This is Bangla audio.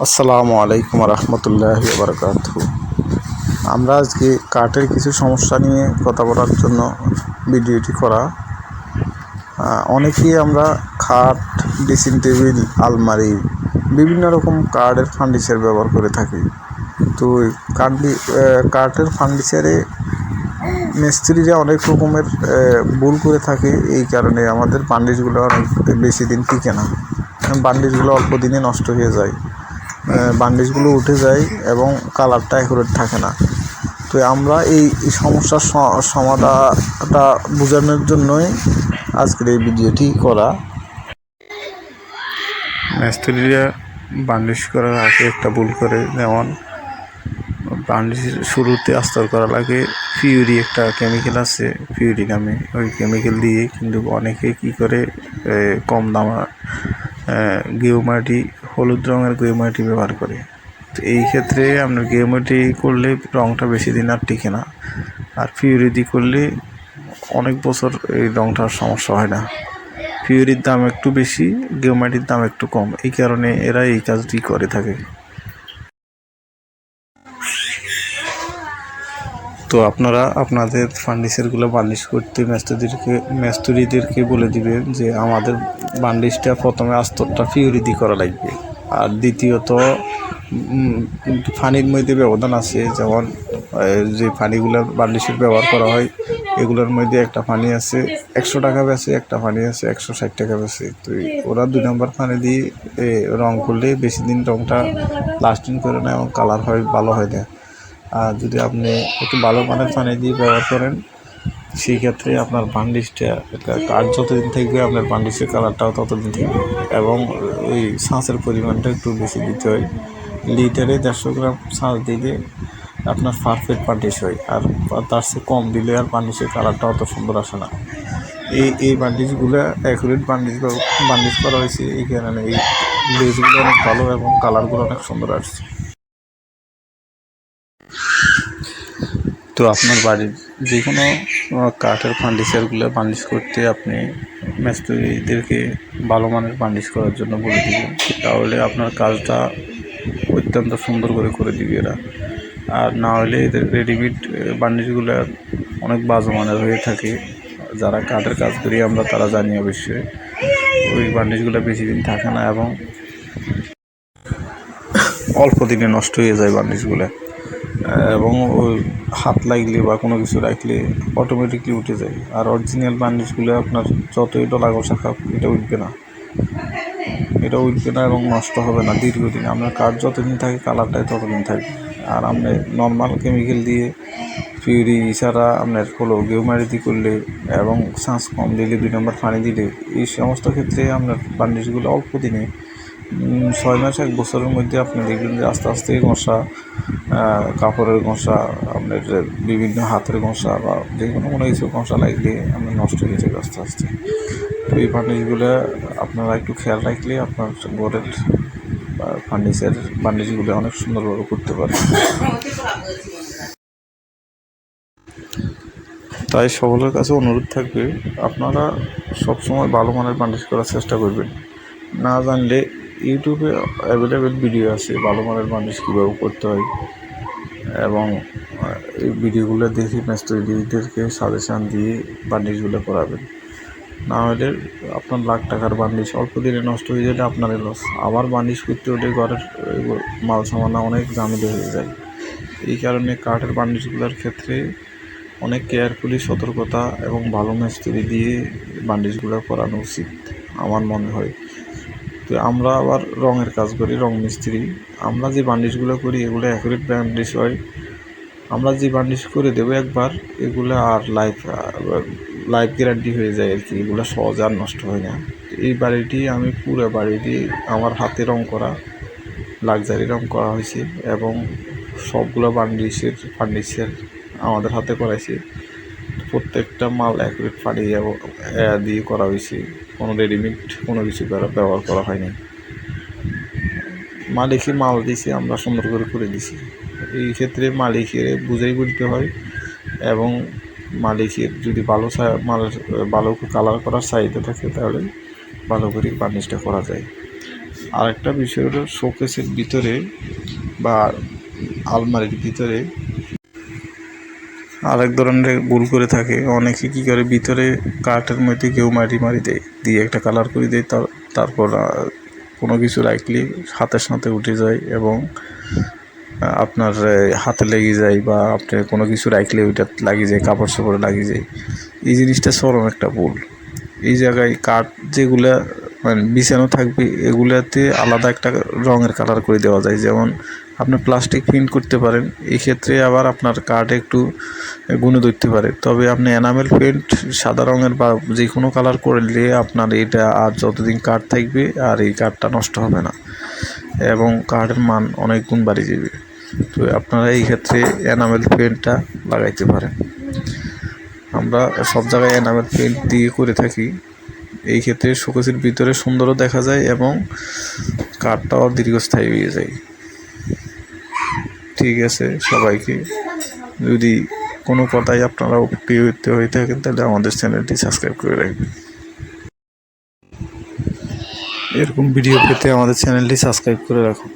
আসসালামু আলাইকুম রহমতুল্লাহ বারকাত আমরা আজকে কাঠের কিছু সমস্যা নিয়ে কথা বলার জন্য ভিডিওটি করা। অনেকেই আমরা খাট, ড্রেসিং টেবিল, আলমারি, বিভিন্ন রকম কাঠের ফার্নিচার ব্যবহার করে থাকি। তো কাঠি- কাঠের ফার্নিচারে মিস্ত্রিরা অনেক রকমের ভুল করে থাকে। এই কারণে আমাদের বান্ডিজগুলো অনেক বেশি দিন টিকে না। বান্ডিজগুলো অল্প দিনে নষ্ট হয়ে যায়। বান্ডিজগুলো উঠে যায় এবং কালারটা অ্যাকুরেট থাকে না। তো আমরা এই সমস্যার সমাধানটা বোঝানোর জন্যই আজকের এই ভিডিওটি করা। মিস্ত্রিরা বান্ডিশ করার আগে একটা ভুল করে, যেমন বান্ডিশ শুরুতে আস্তর করা লাগে ফিউরি একটা কেমিক্যাল আছে ফিউরি নামে। ওই কেমিক্যাল দিয়ে কিন্তু অনেকে কি করে কম দামা গেউ মাটি হলুদ রঙের গেমটি ব্যবহার করি। তো এই ক্ষেত্রে আপনার গেমটি করলে রঙটা বেশি দিন আর টিকে না। আর পিউরিদি করলে অনেক বছর এই রঙটার সমস্যা হয় না। পিউরির দাম একটু বেশি গেমাটির দাম একটু কম। এই কারণে এরা এই কাজটি করে থাকে। তো আপনারা আপনাদের ফার্নিচারগুলো বার্নিশ করতে মেস্তরিদেরকে মেস্তরিদেরকে বলে দিবেন যে আমাদের বার্নিশটা প্রথমে আস্তরটা ফিউরি দিয়ে করা লাগবে। আর দ্বিতীয়ত ফানির মধ্যে ব্যবধান আছে, যেমন যে ফানিগুলো বার্নিশের ব্যবহার করা হয়, এগুলোর মধ্যে একটা ফানি আছে, একশো টাকা বেছে একটা ফানি আছে, একশো ষাট টাকা বেছে তো ওরা দুই নম্বর ফানি দিয়ে রং করলে বেশি দিন রংটা লাস্টিং করে না এবং কালার হয়, ভালো হয় না। আর যদি আপনি একটু ভালো মানের পানি দিয়ে ব্যবহার করেন, সেই ক্ষেত্রে আপনার বান্ডিশটা কাঠ যতদিন থাকবে আপনার বান্ডিশের কালারটাও ততদিন থাকবে এবং ওই শাঁসের পরিমাণটা একটু বেশি দিতে হয়। লিটারে দেড়শো গ্রাম শাঁস দিলে আপনার পারফেক্ট বান্ডিশ হয় আর তার চেয়ে কম দিলে আর বান্ডিশের কালারটা অত সুন্দর আসে না। এই এই বান্ডিশগুলো অ্যাকুরেট বান্ডিশ বান্ডিশ করা হয়েছে, এই কারণে এই লেসগুলো অনেক ভালো এবং কালারগুলো অনেক সুন্দর আসছে। তো আপনার বাড়ির যে কোনো কাঠের ফার্নিচারগুলো বার্নিশ করতে আপনি মিস্ত্রিদেরকে ভালো মানের বার্নিশ করার জন্য বলে দিবেন তাহলে আপনার কাজটা অত্যন্ত সুন্দর করে করে দিবে এরা। আর না হলে এদের রেডিমেড বার্নিশগুলো অনেক বাজে মানের হয়ে থাকে। যারা কাঠের কাজ করি আমরা, তারা জানি অবশ্যই। ওই বার্নিশগুলো বেশি দিন থাকে না এবং অল্প দিনে নষ্ট হয়ে যায় বার্নিশগুলো এবং ওই হাত লাগলে বা কোনো কিছু রাখলে অটোমেটিকলি উঠে যায়। আর অরিজিনাল বার্নিশগুলো আপনার যতই ডলা ঘষা খাক, এটা উঠবে না। এটা উঠবে না এবং নষ্ট হবে না দীর্ঘদিন। আপনার কাঠ যতদিন থাকে, কালারটাই ততদিন থাকবে। আর আপনি নর্মাল কেমিক্যাল দিয়ে পিউরি ছাড়া আপনার হলো গেউমারিতি করলে এবং শ্বাস কম দিলে, দুই নম্বর পানি দিলে, এই সমস্ত ক্ষেত্রে আপনার বার্নিশগুলো অল্প দিনে ছয় মাস, এক বছরের মধ্যে আপনি দেখবেন যে আস্তে আস্তে ঘষা কাপড়ের ঘষা, আপনার বিভিন্ন হাতের ঘষা বা যে কোনো কোনো কিছু ঘষা লাগলে আপনি নষ্ট হয়ে যাবে আস্তে আস্তে। তো এই ফার্নিশগুলো আপনারা একটু খেয়াল রাখলে আপনার ঘরের ফার্নিচার বার্নিশগুলো অনেক সুন্দরভাবে করতে পারেন তাই সকলের কাছে অনুরোধ থাকবে, আপনারা সবসময় ভালো মানের বার্নিশ করার চেষ্টা করবেন। না জানলে ইউটিউবে অ্যাভেলেবেল ভিডিও আছে, ভালো মানের বার্নিশ কীভাবে করতে হয়। এবং এই ভিডিওগুলো দেখে মিস্ত্রিদেরকে সাজেশান দিয়ে বার্নিশগুলো করাবেন। না হলে আপনার লাখ টাকার বার্নিশ অল্প দিনে নষ্ট হয়ে গেলে আপনারই লস আবার বার্নিশ করতে হলে ঘরের মাল সামানা অনেক জামিলে হয়ে যায়। এই কারণে কাঠের বার্নিশগুলোর ক্ষেত্রে অনেক কেয়ারফুলি সতর্কতা এবং ভালো মিস্ত্রি দিয়ে বান্ডিশগুলো করানো উচিত, আমার মনে হয়। তো আমরা আবার রঙের কাজ করি রং মিস্ত্রি। আমরা যে বান্ডিশগুলো করি, এগুলো অ্যাকুরেট বান্ডিশ হয়। আমরা যে বান্ডিশ করে দেবো একবার, এগুলো আর লাইফ লাইফ গ্যারান্টি হয়ে যায় আর কি। এগুলো সহজে আর নষ্ট হয় না। এই বাড়িটি আমি পুরো বাড়িটি আমার হাতে রং করা লাক্সারি রং করা হয়েছে এবং সবগুলো বান্ডিশের ফার্নিচার আমাদের হাতে করাইছি। প্রত্যেকটা মাল এক অ্যাকুরেট পানি দিয়ে করা হয়েছে। কোনো রেডিমেড কোনো কিছু ব্যবহার করা হয়নি। মালিকই মাল দিয়েছে, আমরা সুন্দর করে করে দিছি এই ক্ষেত্রে মালিকের বুঝাই বলতে হয় এবং মালিকের যদি ভালো মাল ভালো কালার করার চাহিদা থাকে তাহলে ভালো করে বার্নিশটা করা যায়। আরেকটা বিষয় হলো শোকেসের ভিতরে বা আলমারির ভিতরে আরেক ধরনের ভুল করে থাকে। অনেকে কী করে? ভিতরে কাঠের মধ্যে কেউ মাটি মারি দেয়, দিয়ে একটা কালার করে দেয়, তার তারপর কোনো কিছু রাখলে হাতের সাথে উঠে যায় এবং আপনার হাতে লেগে যায় বা আপনি কোনো কিছু রাখলে ওইটা লাগিয়ে যায়, কাপড় চোপড়ে লাগিয়ে যায়। এই জিনিসটা চরম একটা ভুল। এই জায়গায় কাঠ যেগুলা মানে বিছানো থাকবে, এগুলাতে আলাদা একটা রঙের কালার করে দেওয়া যায়। যেমন আপনি প্লাস্টিক প্রিন্ট করতে পারেন। এই ক্ষেত্রে আবার আপনার কাঠ একটু গুণে ধরতে পারে। তবে আপনি এনামেল পেন্ট সাদা রঙের বা যে কোনো কালার করলে আপনার এটা আর যতদিন কাঠ থাকবে আর এই কাঠটা নষ্ট হবে না। এবং কাঠের মান অনেক গুণ বাড়ে যাবে। তো আপনারা এই ক্ষেত্রে এনামেল পেন্টটা লাগাইতে পারেন। আমরা সব জায়গায় এনামেল পেন্ট দিয়ে করে থাকি। এই ক্ষেত্রে শোকেসের ভিতরে সুন্দরও দেখা যায় এবং কাঠটাও দীর্ঘস্থায়ী হয়ে যায়। ঠিক আছে সবাইকে। যদি কোনো কথাই আপনারা উপকৃত হয়ে থাকেন, তাহলে আমাদের চ্যানেলটি সাবস্ক্রাইব করে রাখবেন। এরকম ভিডিও পেতে আমাদের চ্যানেলটি সাবস্ক্রাইব করে রাখুন।